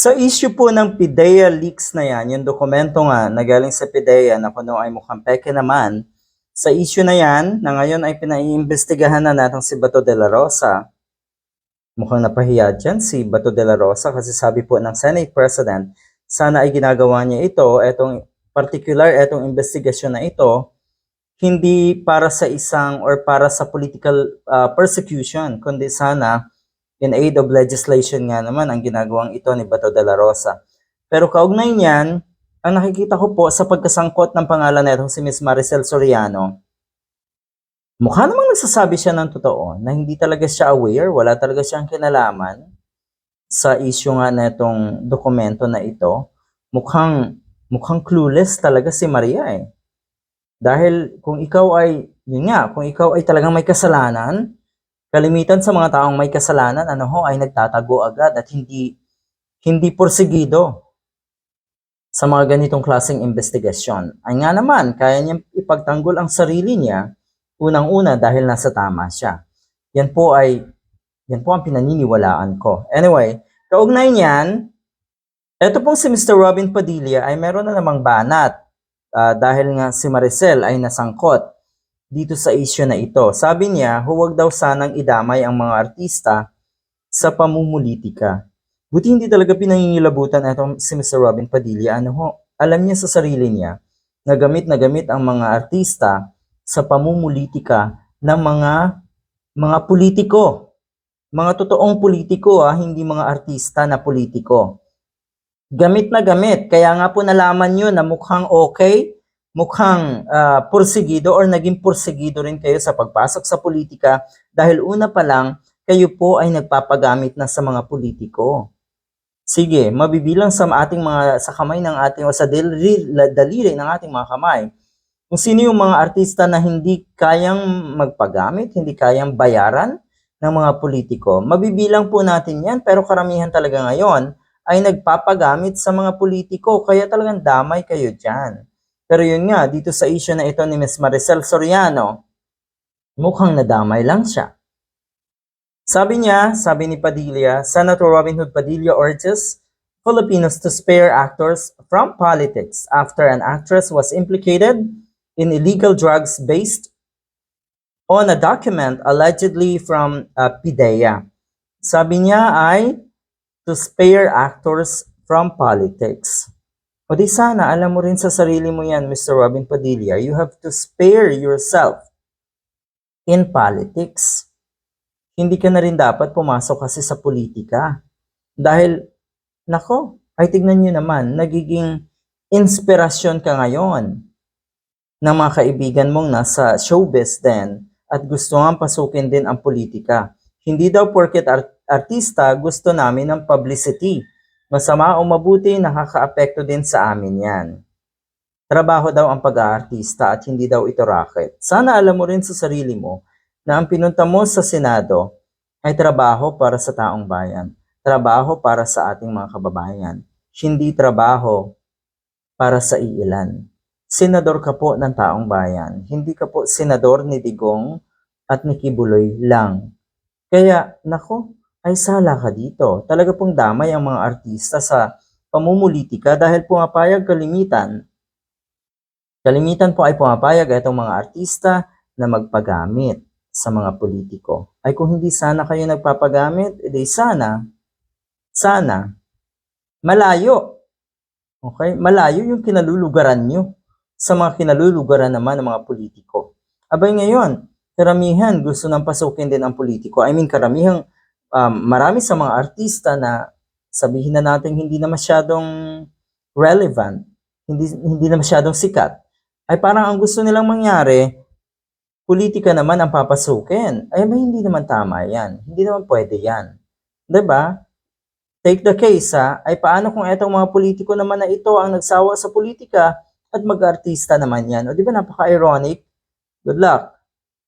Sa issue po ng PIDEA leaks na yan, yung dokumento nga na galing sa PIDEA na kuno ay mukhang peke naman, sa issue na yan, na ngayon ay pinaiimbestigahan na natin si Bato de la Rosa. Mukhang napahiya dyan si Bato de la Rosa kasi sabi po ng Senate President, sana ay ginagawa niya ito, etong particular, etong investigasyon na ito, hindi para sa isang or para sa political uh, persecution, kundi sana in aid of legislation nga naman ang ginagawang ito ni Bato de la Rosa. Pero kaugnay niyan, ang nakikita ko po sa pagkasangkot ng pangalan nito si Miss Maricel Soriano, mukha namang nagsasabi siya ng totoo na hindi talaga siya aware, wala talaga siyang kinalaman sa issue nga na itong dokumento na ito. Mukhang, mukhang clueless talaga si Maria eh. Dahil kung ikaw ay, yun nga, kung ikaw ay talagang may kasalanan, kalimitan sa mga taong may kasalanan, ano ho, ay nagtatago agad at hindi, hindi porsigido sa mga ganitong klaseng investigasyon. Ay nga naman, kaya niyang ipagtanggol ang sarili niya, unang-una dahil nasa tama siya. Yan po ay, yan po ang pinaniniwalaan ko. Anyway, kaugnay niyan, eto pong si Mr. Robin Padilla ay meron na namang banat ah, dahil nga si Maricel ay nasangkot dito sa issue na ito. Sabi niya, huwag daw sanang idamay ang mga artista sa pamumulitika. Buti hindi talaga pinangingilabutan itong si Mr. Robin Padilla. Ano ho, alam niya sa sarili niya na gamit na gamit ang mga artista sa pamumulitika ng mga mga politiko. Mga totoong politiko, ah, hindi mga artista na politiko. Gamit na gamit. Kaya nga po nalaman nyo na mukhang okay, mukhang ah, porsigido or naging porsigido rin kayo sa pagpasok sa politika dahil una pa lang, kayo po ay nagpapagamit na sa mga politiko. Sige, mabibilang sa ating mga sa kamay ng ating o sa daliri, daliri ng ating mga kamay. Kung sino yung mga artista na hindi kayang magpagamit, hindi kayang bayaran ng mga politiko. Mabibilang po natin 'yan, pero karamihan talaga ngayon ay nagpapagamit sa mga politiko, kaya talagang damay kayo diyan. Pero yun nga, dito sa issue na ito ni Ms. Maricel Soriano, mukhang nadamay lang siya. Sabi niya, sabi ni Padilla, Senator Robin Hood Padilla urges Filipinos to spare actors from politics after an actress was implicated in illegal drugs based on a document allegedly from uh, PIDEA. Sabi niya ay to spare actors from politics. O di sana, alam mo rin sa sarili mo yan, Mr. Robin Padilla, you have to spare yourself in politics hindi ka na rin dapat pumasok kasi sa politika. Dahil, nako, ay tignan nyo naman, nagiging inspirasyon ka ngayon ng mga kaibigan mong nasa showbiz din at gusto nga pasukin din ang politika. Hindi daw porket art- artista gusto namin ng publicity. Masama o mabuti, nakaka-apekto din sa amin yan. Trabaho daw ang pag-aartista at hindi daw ito racket. Sana alam mo rin sa sarili mo na ang pinunta mo sa Senado ay trabaho para sa taong bayan, trabaho para sa ating mga kababayan, hindi trabaho para sa iilan. Senador ka po ng taong bayan, hindi ka po senador ni Digong at ni Kibuloy lang. Kaya, nako, ay sala ka dito. Talaga pong damay ang mga artista sa pamumulitika dahil pumapayag kalimitan. Kalimitan po ay pumapayag itong mga artista na magpagamit sa mga politiko. Ay kung hindi sana kayo nagpapagamit, edi sana, sana, malayo. Okay? Malayo yung kinalulugaran nyo sa mga kinalulugaran naman ng mga politiko. Abay ngayon, karamihan gusto nang pasukin din ang politiko. I mean, karamihan, um, marami sa mga artista na sabihin na natin hindi na masyadong relevant, hindi, hindi na masyadong sikat, ay parang ang gusto nilang mangyari, politika naman ang papasukin. Ay, ba hindi naman tama yan. Hindi naman pwede yan. ba? Take the case ha, ay paano kung etong mga politiko naman na ito ang nagsawa sa politika at mag-artista naman yan. O di ba napaka-ironic? Good luck.